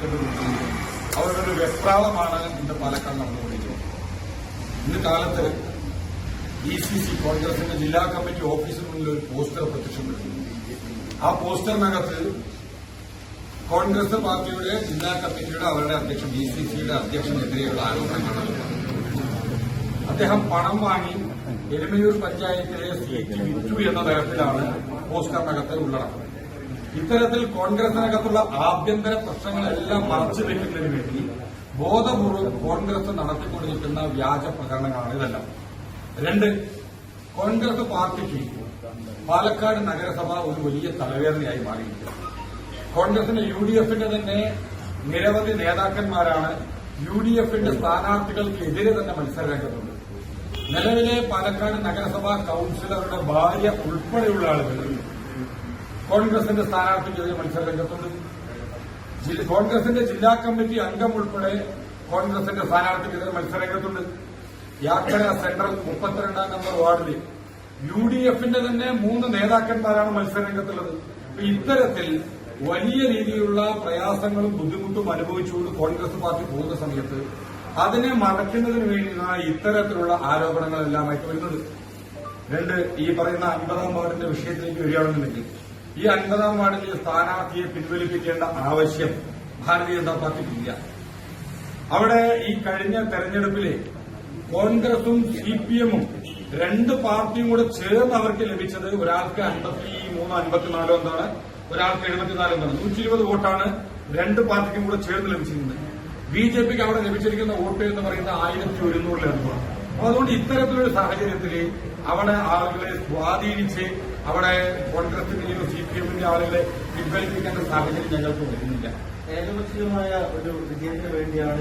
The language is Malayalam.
നീക്കിക്കൊണ്ടുപോകുന്നത് അവരുടെ ഒരു വെപ്രാളമാണ് ഇന്ന് പാലക്കാട് നടന്നുകൊണ്ടിരിക്കുന്നത്. ഇന്ന് കാലത്ത് ഡി സി സി കോൺഗ്രസിന്റെ ജില്ലാ കമ്മിറ്റി ഓഫീസിന് മുന്നിൽ ഒരു പോസ്റ്റർ പ്രത്യക്ഷപ്പെട്ടു ആ പോസ്റ്ററിനകത്ത് കോൺഗ്രസ് പാർട്ടിയുടെ ജില്ലാ കമ്മിറ്റിയുടെ അവരുടെ അധ്യക്ഷൻ ഡി സി സിയുടെ അധ്യക്ഷനെതിരെയുള്ള ആരോപണങ്ങളാണ്. അദ്ദേഹം പണം വാങ്ങി എരുമയൂർ പഞ്ചായത്തിലെ സീറ്റ് വിറ്റു എന്ന തരത്തിലാണ് പോസ്റ്ററിനകത്ത് ഉള്ളടക്കം. ഇത്തരത്തിൽ കോൺഗ്രസിനകത്തുള്ള ആഭ്യന്തര പ്രശ്നങ്ങളെല്ലാം മറച്ചു വെക്കുന്നതിന് വേണ്ടി ബോധപൂർവം കോൺഗ്രസ് നടത്തിക്കൊണ്ടിരിക്കുന്ന വ്യാജ പ്രകടനങ്ങളാണ് ഇതെല്ലാം. രണ്ട് കോൺഗ്രസ് പാർട്ടിക്ക് പാലക്കാട് നഗരസഭ ഒരു വലിയ തലവേദനയായി മാറിയിരിക്കുന്നു. കോൺഗ്രസിന്റെ യു ഡി എഫിന്റെ തന്നെ നിരവധി നേതാക്കന്മാരാണ് യു ഡി എഫിന്റെ സ്ഥാനാർത്ഥികൾക്കെതിരെ തന്നെ മത്സരരംഗത്തുണ്ട്. നിലവിലെ പാലക്കാട് നഗരസഭാ കൌൺസിലറുടെ ഭാര്യ ഉൾപ്പെടെയുള്ള ആളുകൾ കോൺഗ്രസിന്റെ സ്ഥാനാർത്ഥിക്കെതിരെ മത്സരരംഗത്തുണ്ട്. ജില്ല- കോൺഗ്രസിന്റെ ജില്ലാ കമ്മിറ്റി അംഗം ഉൾപ്പെടെ കോൺഗ്രസിന്റെ സ്ഥാനാർത്ഥിക്കെതിരെ മത്സരരംഗത്തുണ്ട്. യാക്കര സെൻട്രൽ മുപ്പത്തിരണ്ടാം നമ്പർ വാർഡിൽ യു ഡി എഫിന്റെ തന്നെ മൂന്ന് നേതാക്കന്മാരാണ് മത്സരരംഗത്തുള്ളത്. അപ്പൊ ഇത്തരത്തിൽ വലിയ രീതിയിലുള്ള പ്രയാസങ്ങളും ബുദ്ധിമുട്ടും അനുഭവിച്ചുകൊണ്ട് കോൺഗ്രസ് പാർട്ടി പോകുന്ന സമയത്ത് അതിനെ മറയ്ക്കുന്നതിന് വേണ്ടിയാണ് ഇത്തരത്തിലുള്ള ആരോപണങ്ങളെല്ലാമായിട്ട് വരുന്നത്. രണ്ട് ഈ പറയുന്ന അൻപതാം വാർഡിന്റെ വിഷയത്തിലേക്ക് വരികയാണെന്നുണ്ടെങ്കിൽ ഈ അൻപതാം വാർഡിലെ സ്ഥാനാർത്ഥിയെ പിൻവലിപ്പിക്കേണ്ട ആവശ്യം ഭാരതീയ ജനതാ പാർട്ടിക്കില്ല. അവിടെ ഈ കഴിഞ്ഞ തെരഞ്ഞെടുപ്പിലെ കോൺഗ്രസും സി പി എമ്മും രണ്ട് പാർട്ടിയും കൂടെ ചേർന്ന് അവർക്ക് ലഭിച്ചത് ഒരാൾക്ക് അൻപത്തി മൂന്ന് അൻപത്തിനാലോ എന്താണ്? ഒരാൾക്ക് എഴുപത്തിനാലോ എന്താണ്? നൂറ്റി ഇരുപത് വോട്ടാണ് രണ്ട് പാർട്ടിക്കും കൂടെ ചേർന്ന് ലഭിച്ചിരിക്കുന്നത്. ബി ജെ പിക്ക് അവിടെ ലഭിച്ചിരിക്കുന്ന വോട്ട് എന്ന് പറയുന്നത് ആയിരത്തി ഒരുന്നൂറിലെ അപ്പൊ അതുകൊണ്ട് ഇത്തരത്തിലൊരു സാഹചര്യത്തിൽ അവിടെ ആളുകളെ സ്വാധീനിച്ച് അവിടെ കോൺഗ്രസിന്റെയോ സി പി എമ്മിന്റെ ആളുകളെ പിൻവലിപ്പിക്കേണ്ട സാഹചര്യം ഞങ്ങൾക്ക് വരുന്നില്ല. ഏകപക്ഷീയമായ ഒരു വിജയത്തിന് വേണ്ടിയാണ്